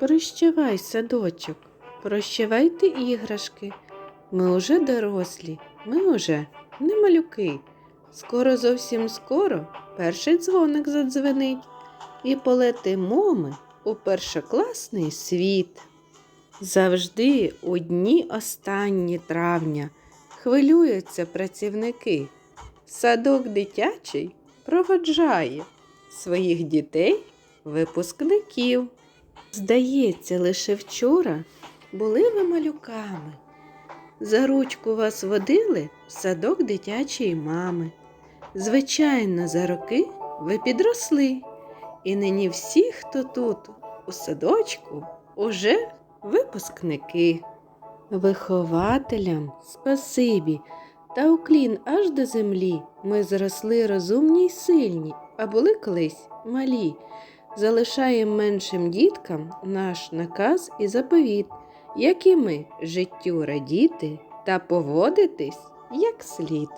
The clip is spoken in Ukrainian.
Прощавай, садочок, прощавайте іграшки. Ми уже дорослі, ми уже не малюки. Скоро зовсім скоро перший дзвоник задзвенить, і полетимо ми у першокласний світ. Завжди у дні останні травня хвилюються працівники. Садок дитячий проводжає своїх дітей випускників. Здається, лише вчора були ви малюками. За ручку вас водили в садок дитячої мами. Звичайно, за роки ви підросли, і нині всі, хто тут у садочку, уже випускники. Вихователям спасибі та уклін аж до землі. Ми зросли розумні й сильні, а були колись малі. Залишаємо меншим діткам наш наказ і заповіт, як і ми життю радіти та поводитись як слід.